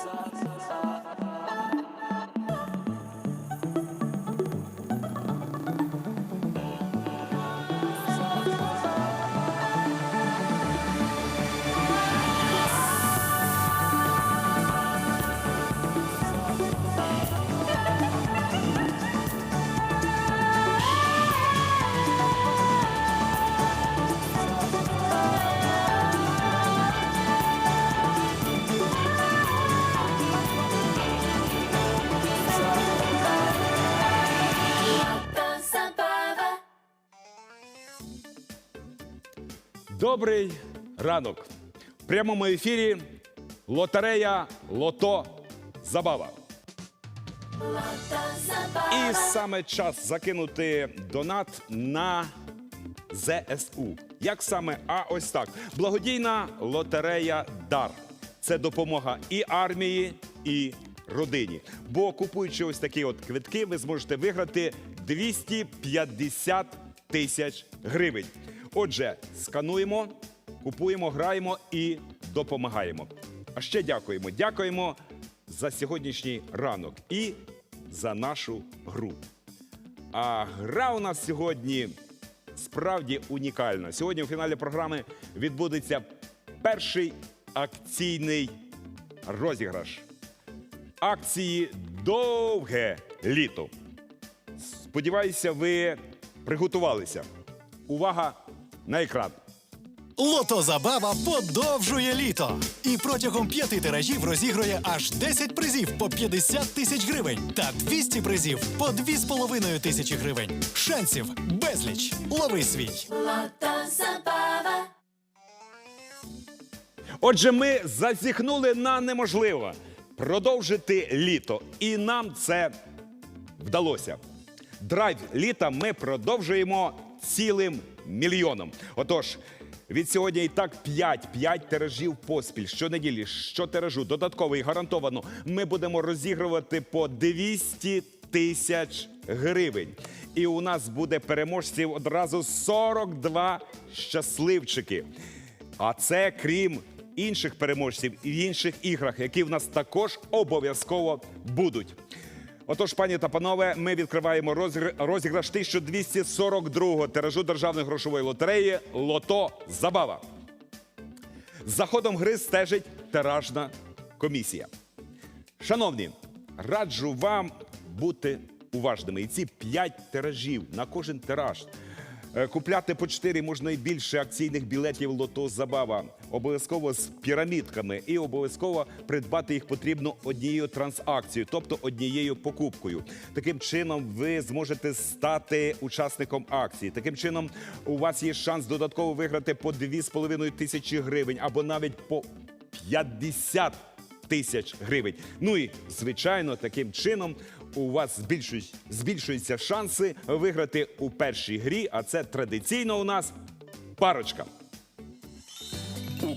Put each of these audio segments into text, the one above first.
sa sa sa. Добрий ранок. В прямому ефірі лотерея Лото Забава. І саме час закинути донат на ЗСУ. Як саме? А ось так. Благодійна лотерея Дар. Це допомога і армії, і родині. Бо купуючи ось такі от квитки, ви зможете виграти 250 тисяч гривень. Отже, скануємо, купуємо, граємо і допомагаємо. А ще дякуємо. Дякуємо за сьогоднішній ранок і за нашу гру. А гра у нас сьогодні справді унікальна. Сьогодні у фіналі програми відбудеться перший акційний розіграш. Акції довге літо. Сподіваюся, ви приготувалися. Увага на екран. Лото Забава подовжує літо і протягом п'яти тиражів розігрує аж 10 призів по 50 тисяч гривень та 200 призів по 2,5 тисячі гривень. Шансів безліч. Лови свій. Отже, ми зазіхнули на неможливе продовжити літо. І нам це вдалося. Драйв літа ми продовжуємо цілим мільйоном. Отож, від сьогодні і так 5, 5 тиражів поспіль. Щонеділі, щотиражу, додатково і гарантовано, ми будемо розігрувати по 200 тисяч гривень. І у нас буде переможців одразу 42 щасливчики. А це крім інших переможців і в інших іграх, які в нас також обов'язково будуть. Отож, пані та панове, ми відкриваємо розігр- розіграш 1242-го тиражу державної грошової лотереї Лото Забава. За ходом гри стежить тиражна комісія. Шановні, раджу вам бути уважними. І ці 5 тиражів на кожен тираж. Е, Купляти по 4 можна і більше акційних білетів Лото Забава. Обов'язково з пірамідками. І обов'язково придбати їх потрібно однією трансакцією, тобто однією покупкою. Таким чином ви зможете стати учасником акції. Таким чином, у вас є шанс додатково виграти по 2,5 тисячі гривень або навіть по 50 тисяч гривень. Ну і звичайно, таким чином у вас збільшують, збільшуються шанси виграти у першій грі. А це традиційно у нас парочка.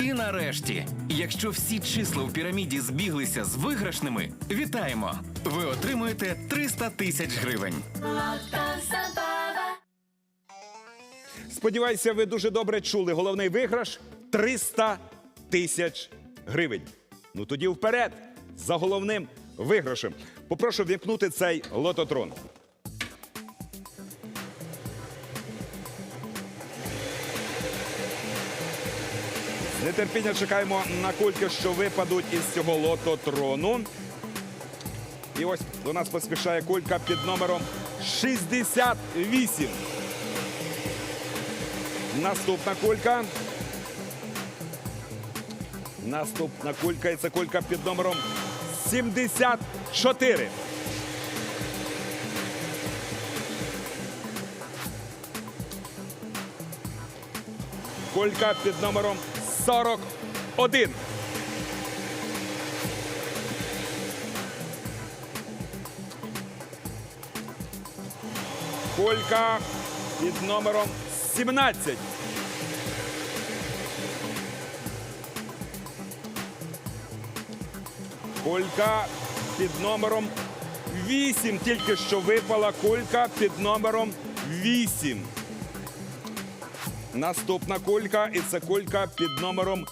І нарешті, якщо всі числа у піраміді збіглися з виграшними, вітаємо! Ви отримуєте 300 тисяч гривень. Сподіваюся, ви дуже добре чули. Головний виграш 300 тисяч гривень. Ну тоді вперед за головним виграшем. Попрошу вімкнути цей лототрон. З нетерпінням чекаємо на кульки, що випадуть із цього лототрону. І ось до нас поспішає кулька під номером 68. Наступна кулька. Наступна кулька і це кулька під номером 74. Кулька під номером 41. Кулька під номером 17. Кулька під номером 8. Тільки що випала кулька під номером 8. Наступна кулька, і це кулька під номером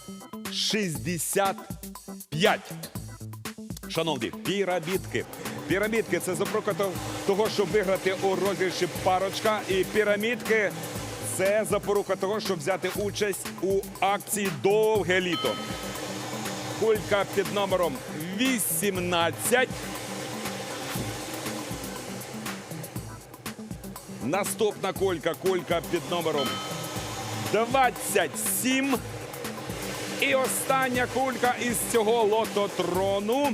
65. Шановні, пірамідки. Пірамідки це запорука того, щоб виграти у розіграші парочка. І пірамідки це запорука того, щоб взяти участь у акції Довге літо. Кулька під номером 18. Наступна кулька, кулька під номером 27. І остання кулька із цього лототрону.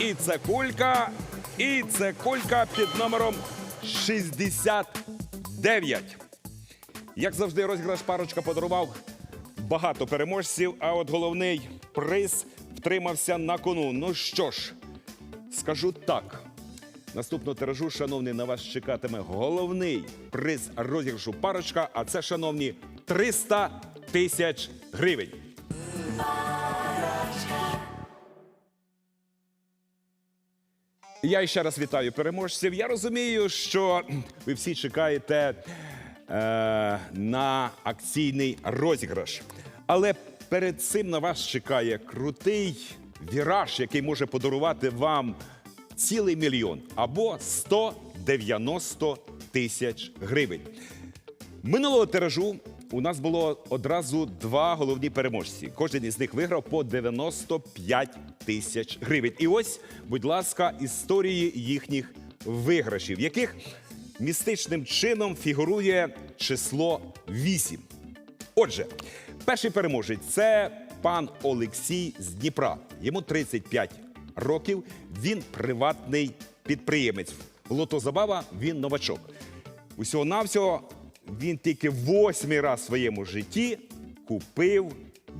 І це кулька, і це кулька під номером 69. Як завжди, розіграш парочка подарував багато переможців, а от головний приз втримався на кону. Ну що ж, скажу так. Наступного тиражу, шановний, на вас чекатиме головний приз розіграшу парочка, а це, шановні, 300 тисяч гривень. Я ще раз вітаю переможців. Я розумію, що ви всі чекаєте е, на акційний розіграш. Але перед цим на вас чекає крутий віраж, який може подарувати вам цілий мільйон або 190 тисяч гривень. Минулого тиражу у нас було одразу два головні переможці. Кожен із них виграв по 95 тисяч гривень. І ось, будь ласка, історії їхніх виграшів, яких містичним чином фігурує число 8. Отже, перший переможець це пан Олексій з Дніпра. Йому 35 років. Він приватний підприємець. Лотозабава він новачок. Усього навсього він тільки восьмий раз в своєму житті купив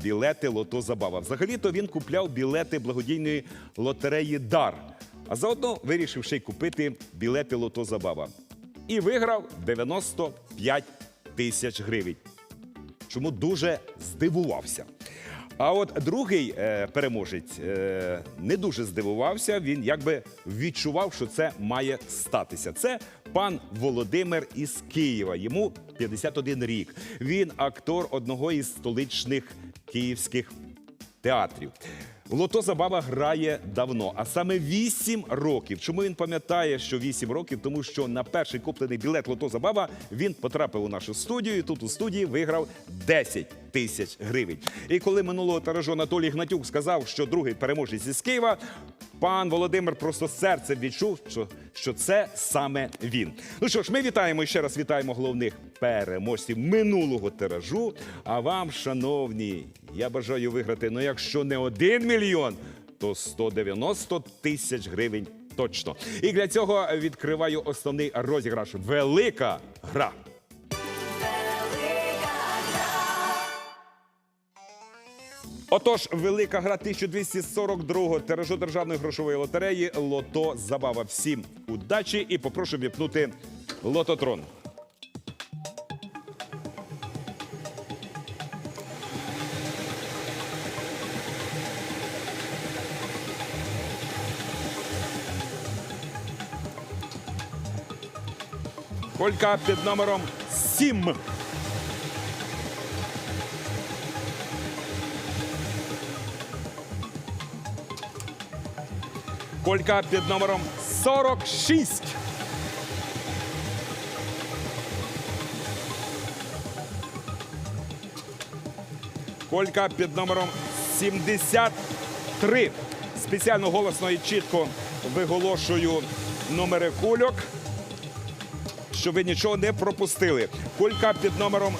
білети Лото Забава. Взагалі-то він купляв білети благодійної лотереї Дар. А заодно вирішив ще й купити білети Лото Забава. І виграв 95 тисяч гривень чому дуже здивувався. А от другий е, переможець е, не дуже здивувався. Він якби відчував, що це має статися. Це пан Володимир із Києва. Йому 51 рік. Він актор одного із столичних київських театрів. Лото Забава грає давно, а саме 8 років. Чому він пам'ятає, що 8 років? Тому що на перший куплений білет Лото Забава він потрапив у нашу студію. і Тут у студії виграв 10 тисяч гривень. І коли минулого тиражу Анатолій Гнатюк сказав, що другий переможець із Києва, пан Володимир просто серцем відчув, що, що це саме він. Ну що ж, ми вітаємо і ще раз вітаємо головних переможців минулого тиражу. А вам, шановні, я бажаю виграти, ну якщо не один мільйон, то 190 тисяч гривень точно. І для цього відкриваю основний розіграш. Велика гра. Отож, велика гра 1242 тиражу державної грошової лотереї Лото Забава. Всім удачі і попрошу віпнути лототрон. Колька під номером 7. Колька під номером 46. Колька під номером 73. Спеціально голосно і чітко виголошую номери кульок, щоб ви нічого не пропустили. Кулька під номером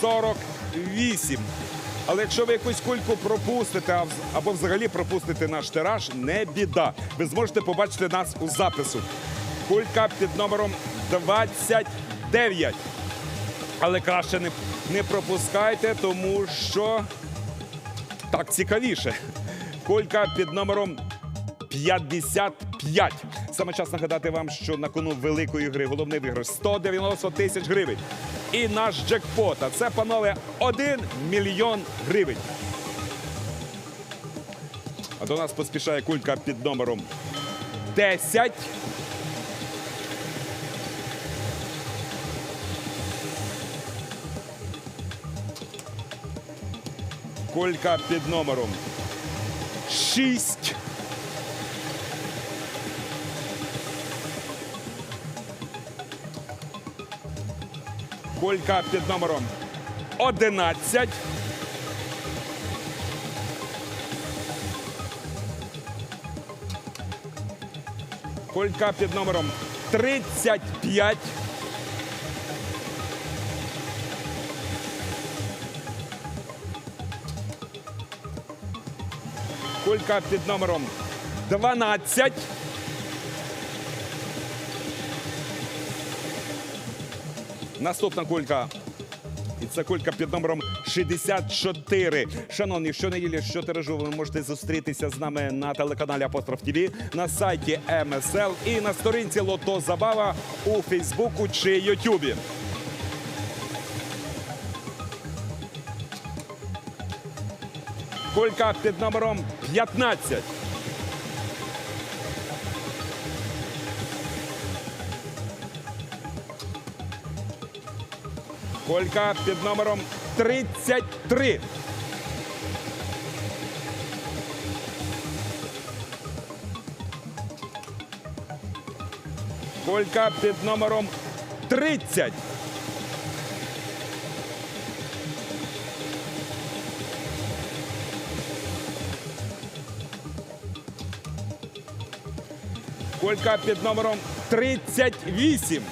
48. Але якщо ви якусь кульку пропустите або взагалі пропустите наш тираж, не біда. Ви зможете побачити нас у запису. Кулька під номером 29. Але краще не, не пропускайте, тому що так цікавіше. Кулька під номером 55. Саме час нагадати вам, що на кону великої гри головний виграш 190 тисяч гривень. І наш джекпот, а це, панове, 1 мільйон гривень. А до нас поспішає кулька під номером 10. Кулька під номером 6. Кулька під номером 11. Кулька під номером 35. Кулька під номером 12. Наступна кулька. І це кулька під номером 64. Шановні, щонеділі, щотиражу ви можете зустрітися з нами на телеканалі Апостроф ТВ, на сайті МСЛ і на сторінці Лото Забава у Фейсбуку чи Ютубі. Кулька під номером 15. Колька під номером 33. Колька під номером 30. Колька під номером 38.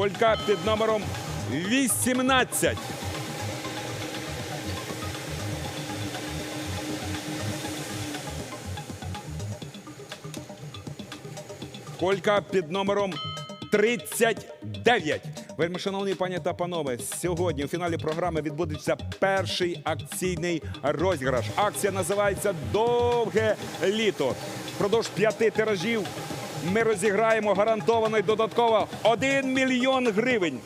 Колька під номером 18. Колька під номером 39. Вельми шановні пані та панове, сьогодні у фіналі програми відбудеться перший акційний розіграш. Акція називається Довге літо. Впродовж п'яти тиражів ми розіграємо гарантовано додатково 1 мільйон гривень.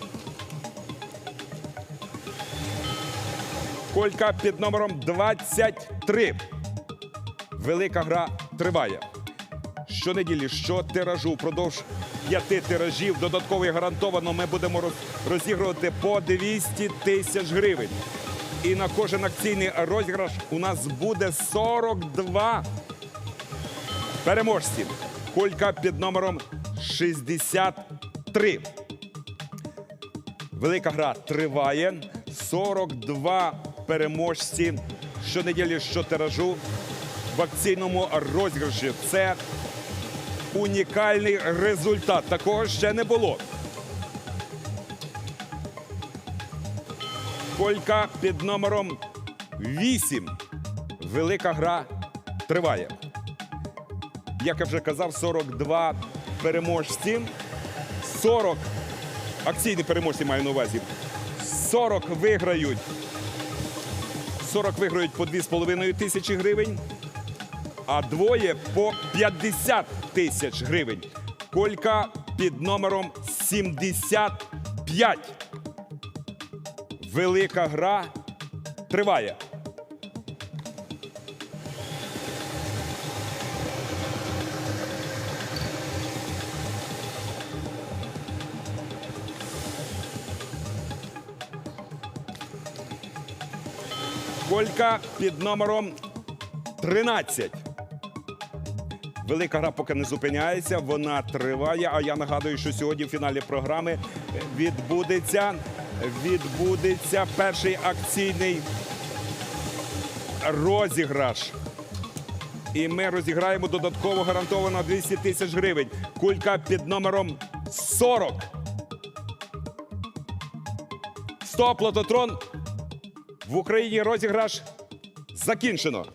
Колька під номером 23. Велика гра триває. Щонеділі, щотиражу, впродовж п'яти тиражів додатково і гарантовано ми будемо розігрувати по 200 тисяч гривень. І на кожен акційний розіграш у нас буде 42 переможці. Колька під номером 63. Велика гра триває. 42 переможці щонеділі, щотиражу в акційному розіграші. Це унікальний результат. Такого ще не було. Колька під номером 8. Велика гра триває. Як я вже казав, 42 переможці. 40 акційні переможці маю на увазі. 40 виграють. 40 виграють по 2,5 тисячі гривень, а двоє по 50 тисяч гривень. Колька під номером 75. Велика гра триває. Колька під номером 13. Велика гра поки не зупиняється, вона триває. А я нагадую, що сьогодні в фіналі програми відбудеться, відбудеться перший акційний розіграш. І ми розіграємо додатково гарантовано 200 тисяч гривень. Кулька під номером 40. Стоп, лототрон. В Україні розіграш закінчено.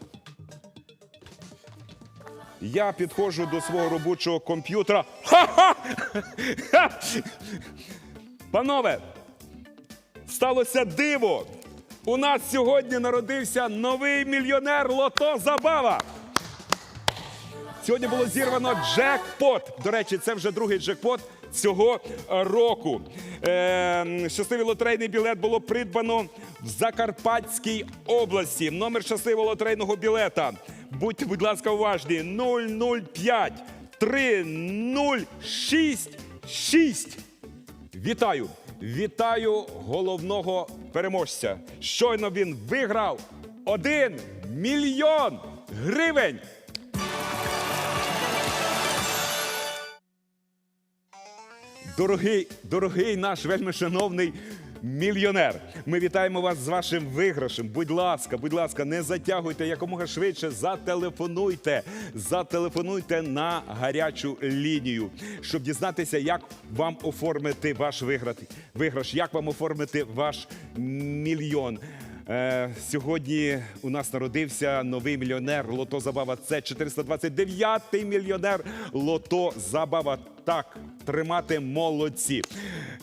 Я підходжу до свого робочого комп'ютера. Ха-ха! Панове, сталося диво. У нас сьогодні народився новий мільйонер Лото Забава. Сьогодні було зірвано джекпот. До речі, це вже другий джекпот цього е, року. Е, щасливий лотерейний білет було придбано в Закарпатській області. Номер щасливого лотерейного білета. Будьте, будь ласка, уважні. 005 3066. Вітаю! Вітаю головного переможця. Щойно він виграв 1 мільйон гривень. Дорогий, дорогий наш вельми шановний мільйонер. Ми вітаємо вас з вашим виграшем. Будь ласка, будь ласка, не затягуйте якомога швидше. Зателефонуйте. Зателефонуйте на гарячу лінію, щоб дізнатися, як вам оформити ваш виграш, як вам оформити ваш мільйон. Е, сьогодні у нас народився новий мільйонер Лото Забава. Це 429-й мільйонер Лото Забава. Так, тримати молодці.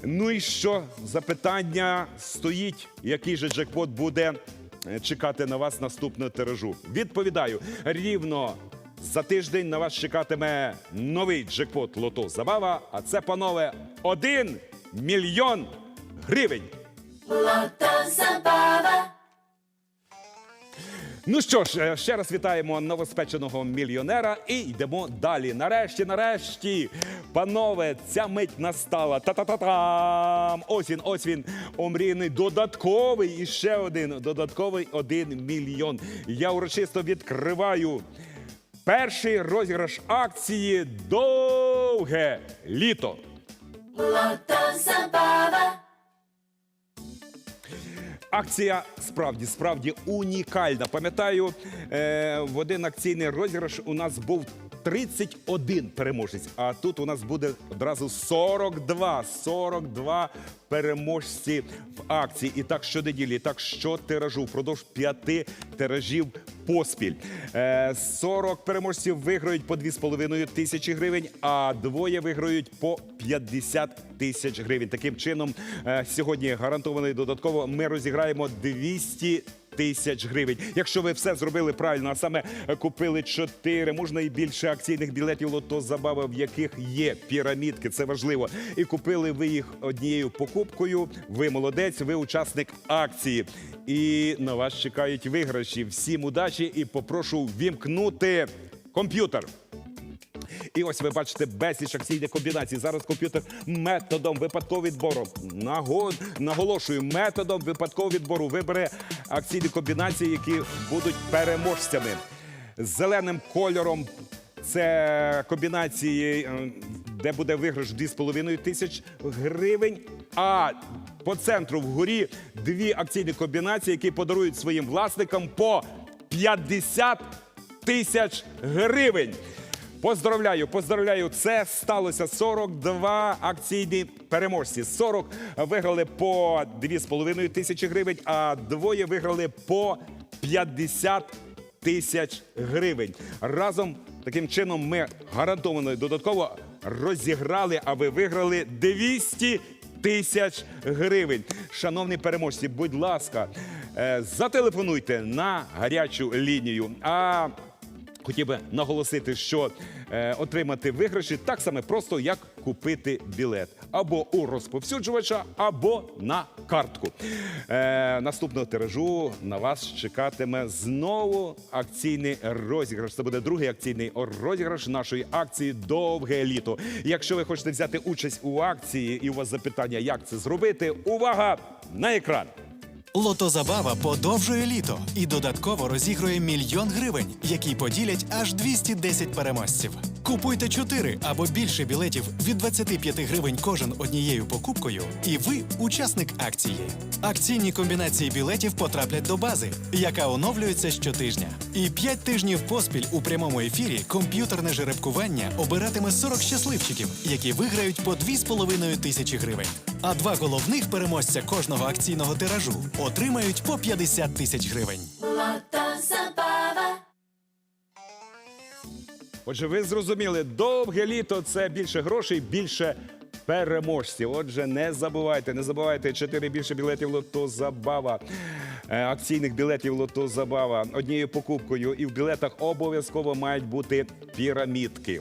Ну і що? Запитання стоїть, який же джекпот буде е, чекати на вас наступного тиражу. Відповідаю, рівно за тиждень на вас чекатиме новий джекпот Лото Забава. А це, панове, 1 мільйон гривень. Lotto Zabava. Ну що ж, е, ще раз вітаємо новоспеченого мільйонера і йдемо далі. Нарешті, нарешті, панове, ця мить настала. Та-та-та-там! Ось він, ось він, омрійний додатковий і ще один додатковий один мільйон. Я урочисто відкриваю перший розіграш акції Довге літо. Lotto Zabava. Акція справді справді унікальна. Пам'ятаю, е, в один акційний розіграш у нас був 31 переможець, а тут у нас буде одразу 42. 42 переможці в акції. І так щонеділі, і так щотиражу, впродовж п'яти тиражів поспіль. Е, 40 переможців виграють по 2,5 тисячі гривень, а двоє виграють по 50 тисяч гривень. Таким чином, е, сьогодні гарантовано і додатково ми розіграємо 200 тисяч гривень. Якщо ви все зробили правильно, а саме е, купили 4, можна і більше акційних білетів лото забава, в яких є пірамідки, це важливо. І купили ви їх однією покупкою. Ви молодець, ви учасник акції. І на вас чекають виграші. Всім удачі і попрошу вімкнути комп'ютер. І ось ви бачите безліч акційних комбінацій. Зараз комп'ютер методом випадкового відбору. Наго... Наголошую, методом випадкового відбору вибере акційні комбінації, які будуть переможцями. Зеленим кольором це комбінації, е, де буде виграш 2,5 тисяч гривень. А по центру вгорі дві акційні комбінації, які подарують своїм власникам по 50 тисяч гривень. Поздравляю, поздравляю. Це сталося 42 акційні переможці. 40 виграли по 2,5 тисячі гривень, а двоє виграли по 50 тисяч гривень. Разом таким чином ми гарантовано додатково розіграли, а ви виграли 200 тисяч гривень. Шановні переможці, будь ласка, е, зателефонуйте на гарячу лінію. А Хотів би наголосити, що е, отримати виграші так само просто, як купити білет або у розповсюджувача, або на картку. Е, наступного тиражу на вас чекатиме знову акційний розіграш. Це буде другий акційний розіграш нашої акції Довге літо. Якщо ви хочете взяти участь у акції і у вас запитання, як це зробити, увага на екран. Лотозабава подовжує літо і додатково розігрує мільйон гривень, які поділять аж 210 переможців. Купуйте 4 або більше білетів від 25 гривень кожен однією покупкою, і ви учасник акції. Акційні комбінації білетів потраплять до бази, яка оновлюється щотижня. І 5 тижнів поспіль у прямому ефірі комп'ютерне жеребкування обиратиме 40 щасливчиків, які виграють по 2,5 тисячі гривень. А два головних переможця кожного акційного тиражу отримають по 50 тисяч гривень. Отже, ви зрозуміли, довге літо це більше грошей, більше переможців. Отже, не забувайте, не забувайте чотири більше білетів лото забава. е, Акційних білетів лото забава однією покупкою, і в білетах обов'язково мають бути пірамідки.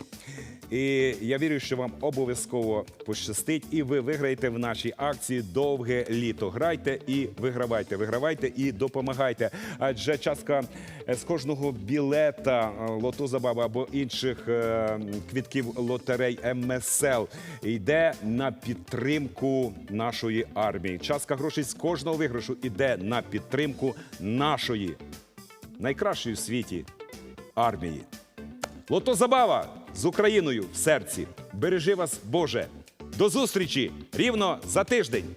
І я вірю, що вам обов'язково пощастить, і ви виграєте в нашій акції довге літо. Грайте і вигравайте, вигравайте і допомагайте. Адже частка е, з кожного білета е, лото забава або інших е, квітків лотерей МСЛ йде на підтримку нашої армії. Частка грошей з кожного виграшу йде на підтримку нашої найкращої в світі армії. Лото Забава з Україною в серці. Бережи вас, Боже. До зустрічі рівно за тиждень.